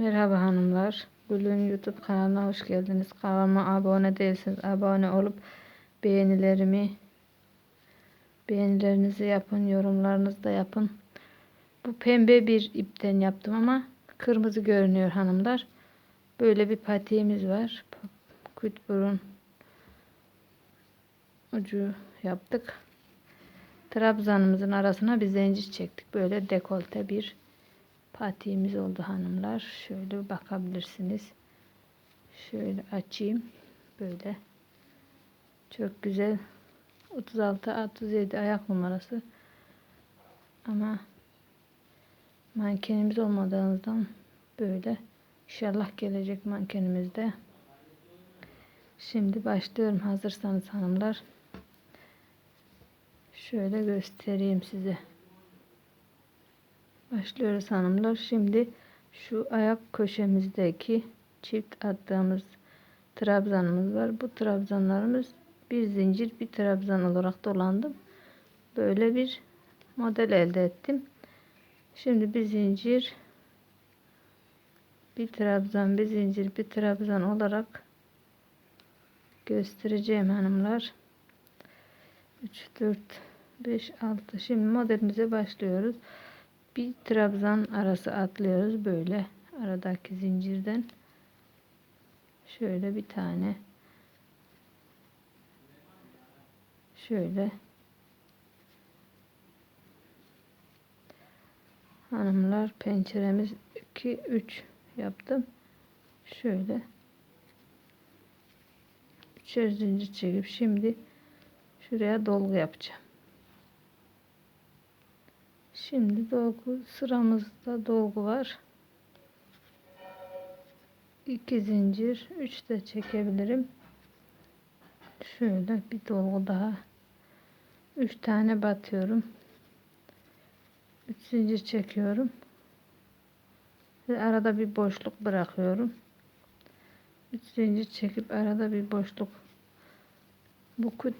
Merhaba hanımlar. Gül'ün YouTube kanalına hoş geldiniz. Kanalıma abone değilseniz abone olup beğenilerimi beğenilerinizi yapın, yorumlarınızı da yapın. Bu pembe bir ipten yaptım ama kırmızı görünüyor hanımlar. Böyle bir patiğimiz var. Kut burun ucu yaptık. Trabzanımızın arasına bir zincir çektik. Böyle dekolte bir patiğimiz oldu hanımlar. Şöyle bakabilirsiniz. Şöyle açayım. Böyle. Çok güzel. 36 37 ayak numarası. Ama mankenimiz olmadığından böyle. İnşallah gelecek mankenimizde. Şimdi başlıyorum hazırsanız hanımlar. Şöyle göstereyim size. Başlıyoruz hanımlar. Şimdi şu ayak köşemizdeki çift attığımız trabzanımız var. Bu trabzanlarımız bir zincir bir trabzan olarak dolandım. Böyle bir model elde ettim. Şimdi bir zincir bir trabzan bir zincir bir trabzan olarak göstereceğim hanımlar. 3 4 5 6 şimdi modelimize başlıyoruz bir trabzan arası atlıyoruz böyle. Aradaki zincirden şöyle bir tane. Şöyle. Hanımlar penceremiz 2 3 yaptım. Şöyle. Üçer zincir çekip şimdi şuraya dolgu yapacağım Şimdi dolgu sıramızda dolgu var. 2 zincir 3 de çekebilirim. Şöyle bir dolgu daha. 3 tane batıyorum. 3 zincir çekiyorum. Ve arada bir boşluk bırakıyorum. 3 zincir çekip arada bir boşluk. Bu kut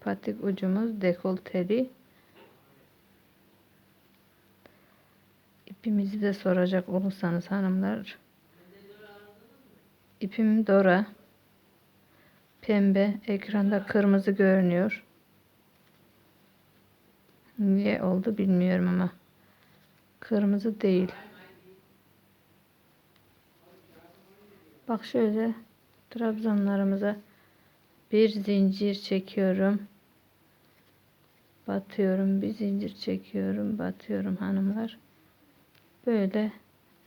patik ucumuz dekolteli. İpimizi de soracak olursanız hanımlar. İpim Dora. Pembe. Ekranda kırmızı görünüyor. Niye oldu bilmiyorum ama. Kırmızı değil. Bak şöyle trabzanlarımıza bir zincir çekiyorum. Batıyorum. Bir zincir çekiyorum. Batıyorum hanımlar. Böyle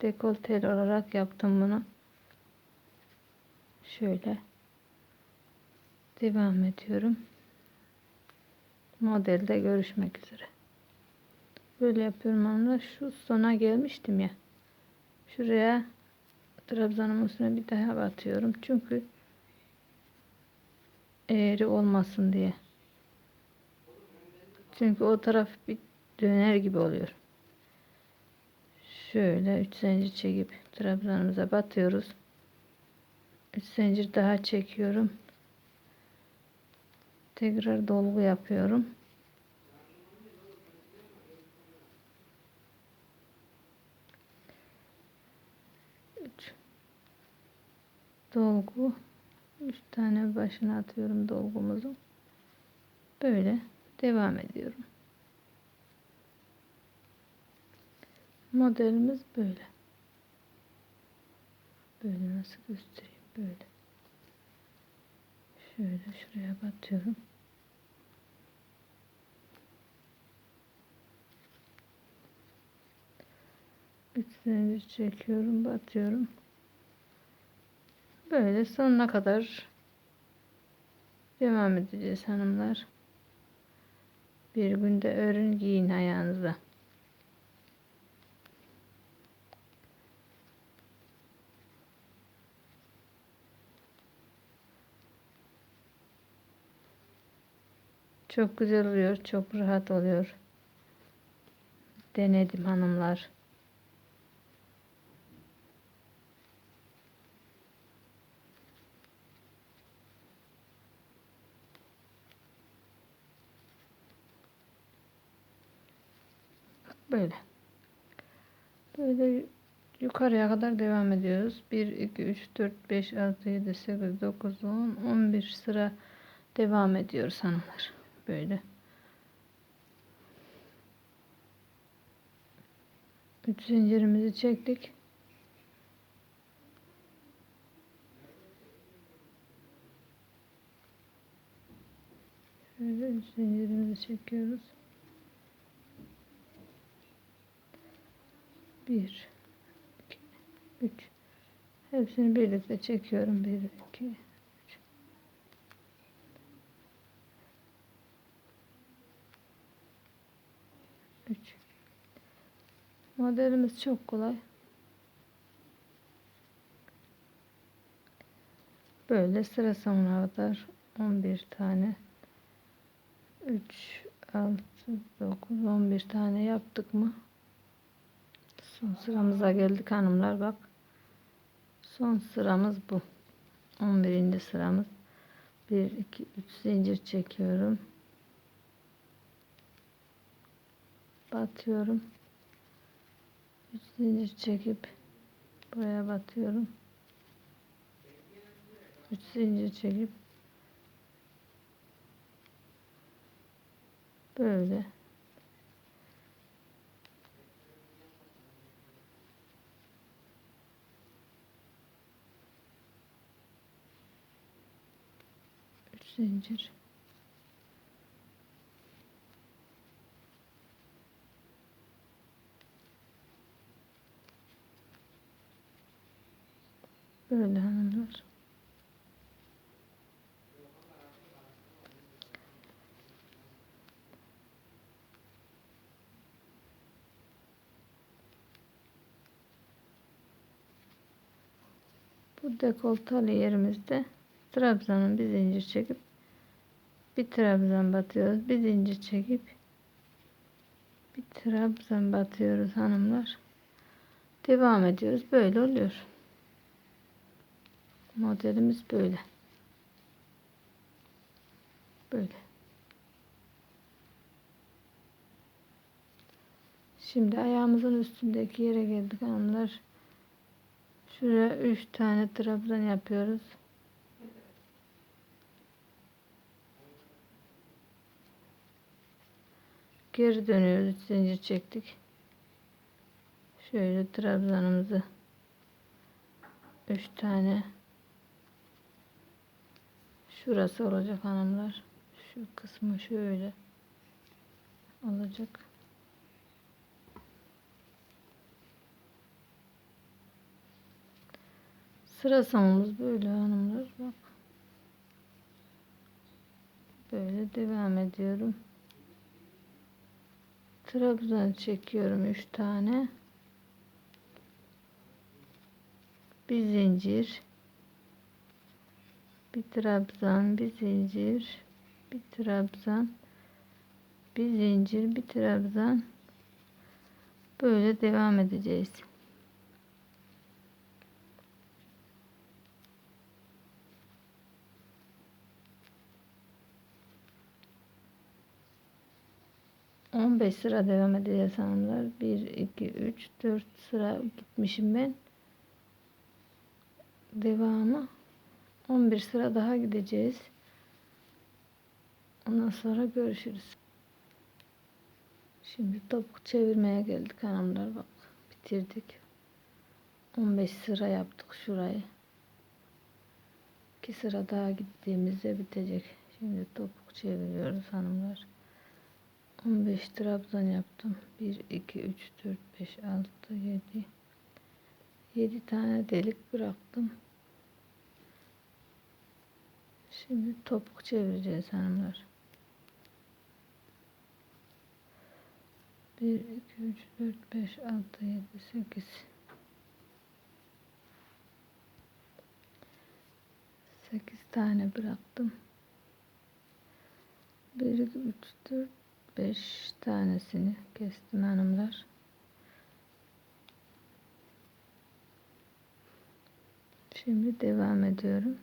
dekolteli olarak yaptım bunu. Şöyle devam ediyorum. Modelde görüşmek üzere. Böyle yapıyorum ama şu sona gelmiştim ya. Şuraya trabzanın üstüne bir daha batıyorum. Çünkü eğri olmasın diye. Çünkü o taraf bir döner gibi oluyor. Şöyle 3 zincir çekip trabzanımıza batıyoruz. 3 zincir daha çekiyorum. Tekrar dolgu yapıyorum. Dolgu. Üç tane başına atıyorum dolgumuzu. Böyle devam ediyorum. Modelimiz böyle. Böyle nasıl göstereyim? Böyle. Şöyle şuraya batıyorum. Zincir çekiyorum, batıyorum. Böyle sonuna kadar devam edeceğiz hanımlar. Bir günde örün giyin ayağınıza. Çok güzel oluyor. Çok rahat oluyor. Denedim hanımlar. Böyle. Böyle yukarıya kadar devam ediyoruz. 1, 2, 3, 4, 5, 6, 7, 8, 9, 10, 11 sıra devam ediyoruz hanımlar. Böyle. 3 zincirimizi çektik. Şöyle üç zincirimizi çekiyoruz. Bir, iki, üç. Hepsini birlikte çekiyorum. Bir, iki, üç. Üç. Modelimiz çok kolay. Böyle sıra sonuna kadar 11 tane 3 6 9 11 tane yaptık mı? Son sıramıza geldik hanımlar bak. Son sıramız bu. 11. sıramız. 1 2 3 zincir çekiyorum. Batıyorum 3 zincir çekip buraya batıyorum. 3 zincir çekip böyle. Üç zincir böyle hanımlar Bu dekoltalı yerimizde trabzanın bir zincir çekip bir trabzan batıyoruz. Bir zincir çekip bir trabzan batıyoruz hanımlar. Devam ediyoruz. Böyle oluyor. Modelimiz böyle. Böyle. Şimdi ayağımızın üstündeki yere geldik hanımlar. Şuraya 3 tane trabzan yapıyoruz. Geri dönüyoruz. Zincir çektik. Şöyle trabzanımızı 3 tane şurası olacak hanımlar. Şu kısmı şöyle olacak. Sıra sonumuz böyle hanımlar. Bak. Böyle devam ediyorum. Trabzan çekiyorum 3 tane. Bir zincir. Bir trabzan, bir zincir, bir trabzan, bir zincir, bir trabzan. Böyle devam edeceğiz. 15 sıra devam edeceğiz hanımlar. 1, 2, 3, 4 sıra gitmişim ben. Devamı 11 sıra daha gideceğiz. Ondan sonra görüşürüz. Şimdi topuk çevirmeye geldik hanımlar. Bak bitirdik. 15 sıra yaptık şurayı. 2 sıra daha gittiğimizde bitecek. Şimdi topuk çeviriyoruz hanımlar. 15 trabzan yaptım. 1, 2, 3, 4, 5, 6, 7. 7 tane delik bıraktım. Şimdi topuk çevireceğiz hanımlar. 1, 2, 3, 4, 5, 6, 7, 8. 8 tane bıraktım. 1, 2, 3, 4, 5 tanesini kestim hanımlar. Şimdi devam ediyorum.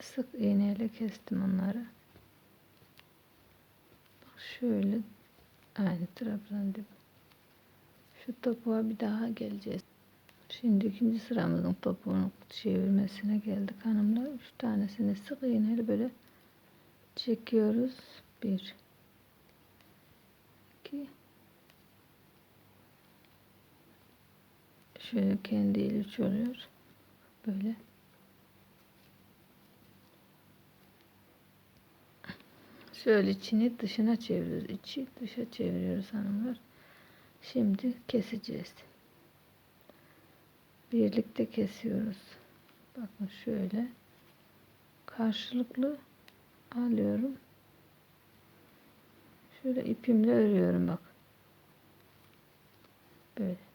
Sık iğneyle kestim onları. Bak şöyle aynı trabzan gibi. Şu topuğa bir daha geleceğiz. Şimdi ikinci sıramızın topuğunu çevirmesine geldik hanımlar. Üç tanesini sık iğneyle böyle çekiyoruz. Bir, iki, şöyle kendi el üç oluyor. Böyle. Şöyle içini dışına çeviriyoruz. İçi dışa çeviriyoruz hanımlar. Şimdi keseceğiz. Birlikte kesiyoruz. Bakın şöyle karşılıklı alıyorum. Şöyle ipimle örüyorum bak. Böyle.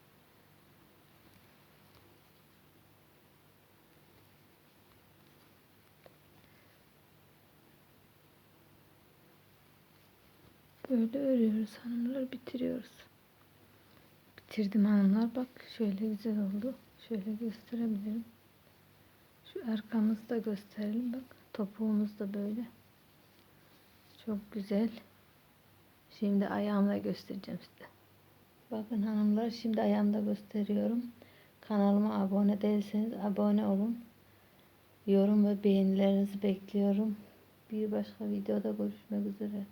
Böyle örüyoruz hanımlar bitiriyoruz. Bitirdim hanımlar bak şöyle güzel oldu. Şöyle gösterebilirim. Şu arkamızı da gösterelim bak. Topuğumuz da böyle. Çok güzel. Şimdi ayağımla göstereceğim size. Bakın hanımlar şimdi ayağımda gösteriyorum. Kanalıma abone değilseniz abone olun. Yorum ve beğenilerinizi bekliyorum. Bir başka videoda görüşmek üzere.